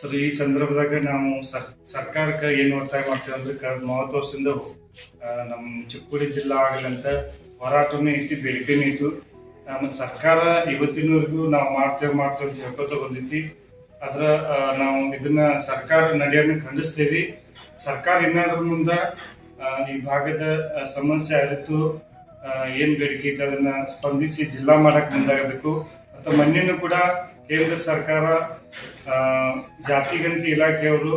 Sir, ಈ ಸಂದರ್ಭದಾಗ ನಾವು ಸರ್, ಸರ್ಕಾರಕ್ಕೆ ಏನು ಒತ್ತಾಯ ಮಾಡ್ತೇವೆ ಅಂದ್ರೆ ಮೂವತ್ತು ವರ್ಷದಿಂದ ನಮ್ಮ ಚಿಕ್ಕೋಡಿ ಜಿಲ್ಲಾ ಆಗಲಂತ ಹೋರಾಟನೂ ಐತಿ ಬೇಡಿಕೆನೂ ಇತ್ತು ನಮ್ಮ ಸರ್ಕಾರ ಇವತ್ತಿನವರೆಗೂ ನಾವು ಮಾಡ್ತೇವೆ ಮಾಡ್ತೇವೆ ಅಂತ ಹೇಳ್ಕೊತ ಬಂದೈತಿ ಅದ್ರ ನಾವು ಇದನ್ನ ಸರ್ಕಾರ ನಡೆಯೋಣ ಖಂಡಿಸ್ತೇವೆ. ಸರ್ಕಾರ ಇನ್ನಾದ್ರ ಮುಂದೆ ಈ ಭಾಗದ ಸಮಸ್ಯೆ ಅರಿತು ಏನ್ ಬೇಡಿಕೆ ಇದೆ ಅದನ್ನ ಸ್ಪಂದಿಸಿ ಜಿಲ್ಲಾ ಮಾಡಕ್ ಮುಂದಾಗಬೇಕು. ಮತ್ತು ಮೊನ್ನೆನೂ ಕೂಡ ಕೇಂದ್ರ ಸರ್ಕಾರ ಜಾತಿ ಜಾತಿಗಂತಿ ಇಲಾಖೆಯವರು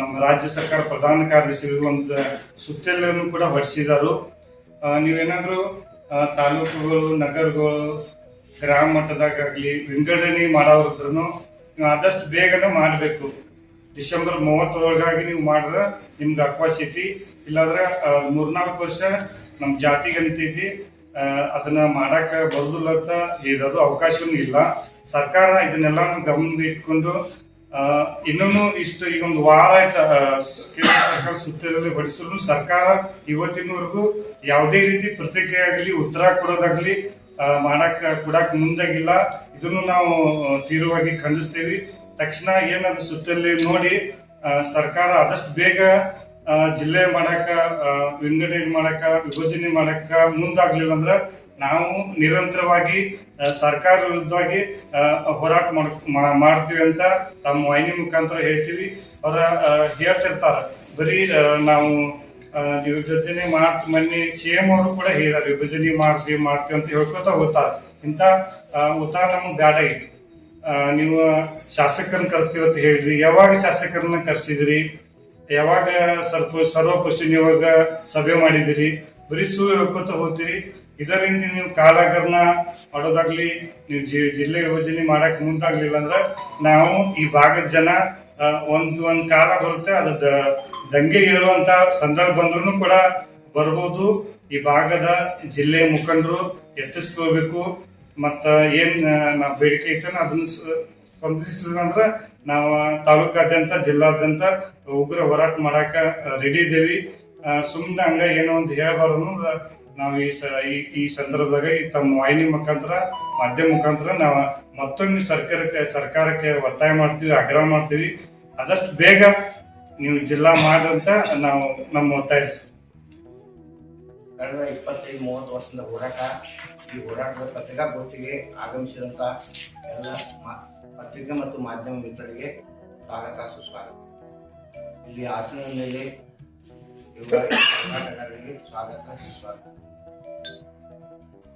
ನಮ್ಮ ರಾಜ್ಯ ಸರ್ಕಾರ ಪ್ರಧಾನ ಕಾರ್ಯದರ್ಶಿಗಳು ಒಂದು ಸುತ್ತಲನ್ನು ಕೂಡ ಹೊರಡಿಸಿದರು. ನೀವೇನಾದರೂ ತಾಲೂಕುಗಳು, ನಗರಗಳು, ಗ್ರಾಮ ಮಟ್ಟದಾಗಲಿ ವಿಂಗಡಣೆ ಮಾಡೋದ್ರೂ ನೀವು ಆದಷ್ಟು ಬೇಗನೆ ಮಾಡಬೇಕು. ಡಿಸೆಂಬರ್ ಮೂವತ್ತರೊಳಗಾಗಿ ನೀವು ಮಾಡಿದ್ರೆ ನಿಮ್ಗೆ ಐತಿ ಇಲ್ಲಾಂದ್ರೆ ಮೂರ್ನಾಲ್ಕು ವರ್ಷ ನಮ್ಮ ಜಾತಿಗಂತೈತಿ ಅದನ್ನ ಮಾಡಾಕ ಬರುದಿಲ್ಲ ಅಂತ ಹೇಳಿದ್ರು ಅವಕಾಶವೂ ಇಲ್ಲ. ಸರ್ಕಾರ ಇದನ್ನೆಲ್ಲ ಗಮನ ಇಟ್ಕೊಂಡು ಇನ್ನೂ ಇಷ್ಟು ಈಗ ಒಂದು ವಾರ ಆಯ್ತು ಕೇಂದ್ರ ಸರ್ಕಾರ ಸುತ್ತದಲ್ಲಿ ಹೊಡಿಸಲು ಸರ್ಕಾರ ಇವತ್ತಿನವರೆಗೂ ಯಾವುದೇ ರೀತಿ ಪ್ರತಿಕ್ರಿಯೆ ಆಗಲಿ, ಉತ್ತರ ಕೊಡೋದಾಗ್ಲಿ ಮಾಡಕ್ಕೆ ಮಾಡಕ್ ಕೊಡಕ್ ಮುಂದಾಗಿಲ್ಲ. ಇದನ್ನು ನಾವು ತೀವ್ರವಾಗಿ ಖಂಡಿಸ್ತೀವಿ. ತಕ್ಷಣ ಏನದು ಸುತ್ತಲ್ಲಿ ನೋಡಿ ಸರ್ಕಾರ ಆದಷ್ಟು ಬೇಗ ಜಿಲ್ಲೆ ಮಾಡಕ ವಿಂಗಡಣೆ ಮಾಡಕ, ವಿಭಜನೆ ಮಾಡಕ ಮುಂದಾಗ್ಲಿಲ್ಲ ಅಂದ್ರೆ ನಾವು ನಿರಂತರವಾಗಿ ಸರ್ಕಾರ ವಿರುದ್ಧವಾಗಿ ಹೋರಾಟ ಮಾಡ್- ಮಾಡ್ತೀವಿ ಅಂತ ತಮ್ಮ ವಾಹಿನಿ ಮುಖಾಂತರ ಹೇಳ್ತೀವಿ. ಅವರ ಹೇಳ್ತಿರ್ತಾರ. ಬರೀ ನಾವು ವಿಭಜನೆ ಮಾಡ್, ಮೊನ್ನೆ ಸಿಎಂ ಅವರು ಕೂಡ ಹೇಳ ವಿಭಜನೆ ಮಾಡ್ತೀವಿ ಮಾಡ್ತೀವಿ ಅಂತ ಹೇಳ್ಕೊತ ಹೋಗ್ತಾರ. ಇಂಥ ಉತ್ತರ ನಮ್ಗೆ ಬ್ಯಾಡ ಐತಿ ನೀವು ಶಾಸಕರನ್ನ ಕರೆಸ್ತೀವಿ ಅಂತ ಹೇಳ್ರಿ ಯಾವಾಗ ಶಾಸಕರನ್ನ ಕರೆಸಿದ್ರಿ? ಯಾವಾಗ ಸರ್ಪ ಸರ್ವಪಕ್ಷ ಯಾವಾಗ ಸಭೆ ಮಾಡಿದಿರಿ ಬರೀ ಸುಳ್ಳು ಹೇಳ್ಕೊತ ಹೋಗ್ತೀರಿ. ಇದರಿಂದ ನೀವು ಕಾಲಾಗರಣ ಮಾಡೋದಾಗ್ಲಿ, ನೀವು ಜಿ- ಜಿಲ್ಲೆ ಯೋಜನೆ ಮಾಡಕ್ ಮುಂದಾಗ್ಲಿಲ್ಲ ಅಂದ್ರೆ ನಾವು ಈ ಭಾಗದ ಜನ ಒಂದು ಒಂದು ಕಾಲ ಬರುತ್ತೆ. ಅದು ದಂಗೆ ಏರುವಂತ ಸಂದರ್ಭ ಬಂದ್ರು ಕೂಡ ಬರ್ಬೋದು. ಈ ಭಾಗದ ಜಿಲ್ಲೆ ಮುಖಂಡರು ಎತ್ತಿಸ್ಕೋಬೇಕು ಮತ್ತ ಏನ್ ಬೇಡಿಕೆ ಐತನ ಅದನ್ನ ಸ- ಸ್ಪಂದಿಸಲಿಲ್ಲ ಅಂದ್ರೆ ನಾವು ತಾಲೂಕಾದ್ಯಂತ, ಜಿಲ್ಲಾದ್ಯಂತ ಉಗ್ರ ಹೋರಾಟ ಮಾಡಾಕ ರೆಡಿ ಇದೇವಿ ಸುಮ್ಮನೆ ಹಂಗ ಏನೋ ಒಂದು ಅನ್ನೋದು ನಾವು ಈ ಸ, ಈ- ಸಂದರ್ಭದಾಗ ಈ ತಮ್ಮ ವಾಹಿನಿ ಮುಖಾಂತರ, ಮಾಧ್ಯಮ ಮುಖಾಂತರ ನಾವು ಮತ್ತೊಮ್ಮೆ ಸರ್ಕಾರಕ್ಕೆ ಸರ್ಕಾರಕ್ಕೆ ಒತ್ತಾಯ ಮಾಡ್ತೀವಿ, ಆಗ್ರಹ ಮಾಡ್ತೀವಿ ಆದಷ್ಟು ಬೇಗ ನೀವು ಜಿಲ್ಲಾ ಮಾಡ್ರಂತ ನಾವು ನಮ್ಮ ಒತ್ತಾಯ ಸರ್. ಕಳೆದ ಇಪ್ಪತ್ತೈದು, ಮೂವತ್ತು ವರ್ಷದ ಹೋರಾಟ, ಈ ಹೋರಾಟದ ಪತ್ರಿಕಾಗೋಷ್ಠಿಗೆ ಆಗಮಿಸಿದಂಥ ಎಲ್ಲ ಮಾ- ಪತ್ರಿಕೆ ಮತ್ತು ಮಾಧ್ಯಮ ಮಿತ್ರರಿಗೆ ಸ್ವಾಗತ, ಸುಸ್ವಾಗತ. ಇಲ್ಲಿ ಹಾಸನದ ಮೇಲೆ ಹೋರಾಟಗಾರರಿಗೆ ಸ್ವಾಗತ, ಸುಸ್ವಾಗತ.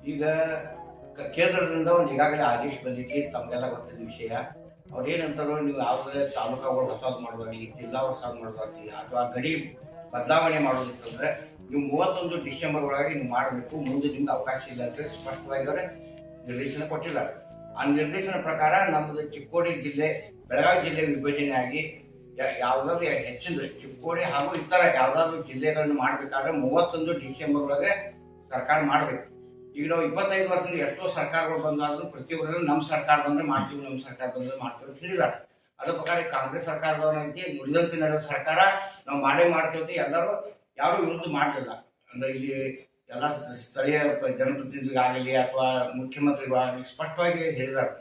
ಈಗ ಕೇಂದ್ರದಿಂದ ಒಂದು ಈಗಾಗಲೇ ಆದೇಶ ಬಂದಿತ್ತು ತಮಗೆಲ್ಲ ಗೊತ್ತಿದ್ದ ವಿಷಯ. ಅವ್ರು ಏನಂತಾರೋ ನೀವು ಯಾವುದೇ ತಾಲೂಕಾಗಳು ಹೊಸದು ಮಾಡೋದಾಗಲಿ ಜಿಲ್ಲಾ ಹೊಸದು ಮಾಡೋದಾಗಲಿ ಅಥವಾ ಗಡಿ ಬದಲಾವಣೆ ಮಾಡೋದಿತ್ತಂದ್ರೆ ನೀವು ಮೂವತ್ತೊಂದು ಡಿಸೆಂಬರ್ ಒಳಗೆ ನೀವು ಮಾಡಬೇಕು. ಮುಂದೆ ನಿಮ್ಗೆ ಅವಕಾಶ ಇಲ್ಲ ಅಂತ ಸ್ಪಷ್ಟವಾಗಿ ಅವರೇ ನಿರ್ದೇಶನ ಕೊಟ್ಟಿದ್ದಾರೆ. ಆ ನಿರ್ದೇಶನ ಪ್ರಕಾರ ನಮ್ಮದು ಚಿಕ್ಕೋಡಿ ಜಿಲ್ಲೆ, ಬೆಳಗಾವಿ ಜಿಲ್ಲೆ ವಿಭಜನೆ ಆಗಿ ಯಾವುದಾದ್ರು ಹೆಚ್ಚಿನ ಚಿಕ್ಕೋಡಿ ಹಾಗೂ ಇತರ ಯಾವುದಾದ್ರು ಜಿಲ್ಲೆಗಳನ್ನು ಮಾಡಬೇಕಾದ್ರೆ ಮೂವತ್ತೊಂದು ಡಿಸೆಂಬರ್ ಒಳಗೆ ಸರ್ಕಾರ ಮಾಡಬೇಕು. ಈಗ ನಾವು ಇಪ್ಪತ್ತೈದು ವರ್ಷದಿಂದ ಎಷ್ಟೋ ಸರ್ಕಾರಗಳು ಬಂದಾದರೂ ಪ್ರತಿಯೊಬ್ಬರು ನಮ್ಮ ಸರ್ಕಾರ ಬಂದರೆ ಮಾಡ್ತೀವಿ, ನಮ್ಮ ಸರ್ಕಾರ ಬಂದರೆ ಮಾಡ್ತೀವಿ ಅಂತ ಹೇಳಿದ್ದಾರೆ. ಅದ್ರ ಪ್ರಕಾರ ಕಾಂಗ್ರೆಸ್ ಸರ್ಕಾರದವರಂತೆ ನುಡಿದಂತೆ ನಡೆದ ಸರ್ಕಾರ ನಾವು ಮಾಡೇ ಮಾಡ್ತೀವಿ ಎಲ್ಲರೂ ಯಾರೂ ವಿರುದ್ಧ ಮಾಡಲಿಲ್ಲ. ಅಂದ್ರೆ ಇಲ್ಲಿ ಎಲ್ಲ ಸ್ಥಳೀಯ ಜನಪ್ರತಿನಿಧಿಗಳಾಗಲಿ ಅಥವಾ ಮುಖ್ಯಮಂತ್ರಿಗಳಾಗಲಿ ಸ್ಪಷ್ಟವಾಗಿ ಹೇಳಿದ್ದಾರೆ.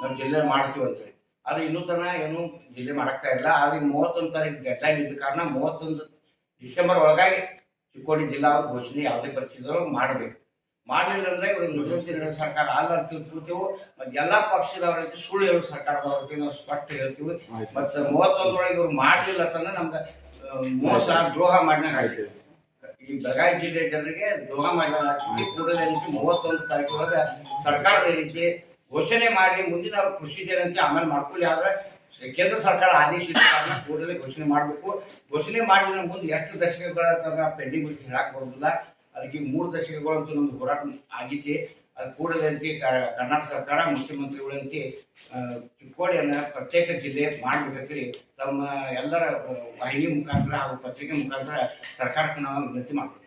ನಾವು ಜಿಲ್ಲೆ ಮಾಡ್ತೀವಿ ಅಂತೇಳಿ ಆದ್ರೆ ಇನ್ನೂ ತನಕ ಏನು ಜಿಲ್ಲೆ ಮಾಡಕ್ತಾ ಇಲ್ಲ. ಆದ್ರೆ ಮೂವತ್ತೊಂದು ತಾರೀಕು ಡೆಡ್ಲೈನ್ ಇದ್ದ ಕಾರಣ ಮೂವತ್ತೊಂದು ಡಿಸೆಂಬರ್ ಒಳಗಾಗಿ ಚಿಕ್ಕೋಡಿ ಜಿಲ್ಲಾ ಘೋಷಣೆ ಯಾವುದೇ ಪರಿಸ್ಥಿತಿಯೊಳಗೆ ಮಾಡಬೇಕು. ಮಾಡಲಿಲ್ಲ ಅಂದ್ರೆ ಇವ್ರಿಗೆ ನಡೆದ ಸರ್ಕಾರ ಅಲ್ಲ ಅಂತ ತಿಳ್ಕೊಳ್ತೀವಿ ಮತ್ತೆ ಎಲ್ಲಾ ಪಕ್ಷದವರಿಗೆ ಸುಳ್ಳು ಹೇಳೋ ಸರ್ಕಾರದವ್ರಿಗೆ ನಾವು ಸ್ಪಷ್ಟ ಹೇಳ್ತೀವಿ. ಮತ್ತೆ ಮೂವತ್ತೊಂದರೊಳಗೆ ಇವ್ರು ಮಾಡಲಿಲ್ಲ ಅಂತಂದ್ರೆ ನಮ್ಗೆ ಮೋಸ ದ್ರೋಹ ಮಾಡಿದಂಗೆ ಆಯ್ತು. ಈ ಬೆಳಗಾವಿ ಜಿಲ್ಲೆ ಜನರಿಗೆ ದ್ರೋಹ ಮಾಡಿದಂಗೆ ಕೂಡಲೇ ರೀತಿ ಮೂವತ್ತೊಂದು ತಾರೀಕು ಒಳಗೆ ಸರ್ಕಾರದ ರೀತಿ ಘೋಷಣೆ ಮಾಡಿ ಮುಂದಿನ ಪ್ರೊಸೀಜರ್ ಅಂತ ಆಮೇಲೆ ಮಾಡ್ಕೊಳ್ಳಿ. ಆದ್ರೆ ಕೇಂದ್ರ ಸರ್ಕಾರ ಆದೇಶ ಕಾರಣ ಕೂಡಲೇ ಘೋಷಣೆ ಮಾಡಬೇಕು. ಘೋಷಣೆ ಮಾಡಿದ ಮುಂದೆ ಎಷ್ಟು ದಶಕಗಳ ತನಕ ಪೆಂಡಿಂಗ್ ಹೇಳಕ್ ಬರೋದಿಲ್ಲ ಅದಕ್ಕೆ ಮೂರು ದಶಕಗಳಂತೂ ನಮ್ದು ಹೋರಾಟ ಆಗೈತಿ ಅದು ಕೂಡಲೇ ಅಂತ ಕ- ಕರ್ನಾಟಕ ಸರ್ಕಾರ ಮುಖ್ಯಮಂತ್ರಿಗಳಂತೆ ಚಿಕ್ಕೋಡಿಯನ್ನು ಪ್ರತ್ಯೇಕ ಜಿಲ್ಲೆ ಮಾಡಬೇಕಂತೇಳಿ ತಮ್ಮ ಎಲ್ಲರ ವಾಹಿನಿ ಮುಖಾಂತರ ಹಾಗೂ ಪತ್ರಿಕೆ ಮುಖಾಂತರ ಸರ್ಕಾರಕ್ಕೆ ನಾವು ವಿನಂತಿ ಮಾಡ್ತೀವಿ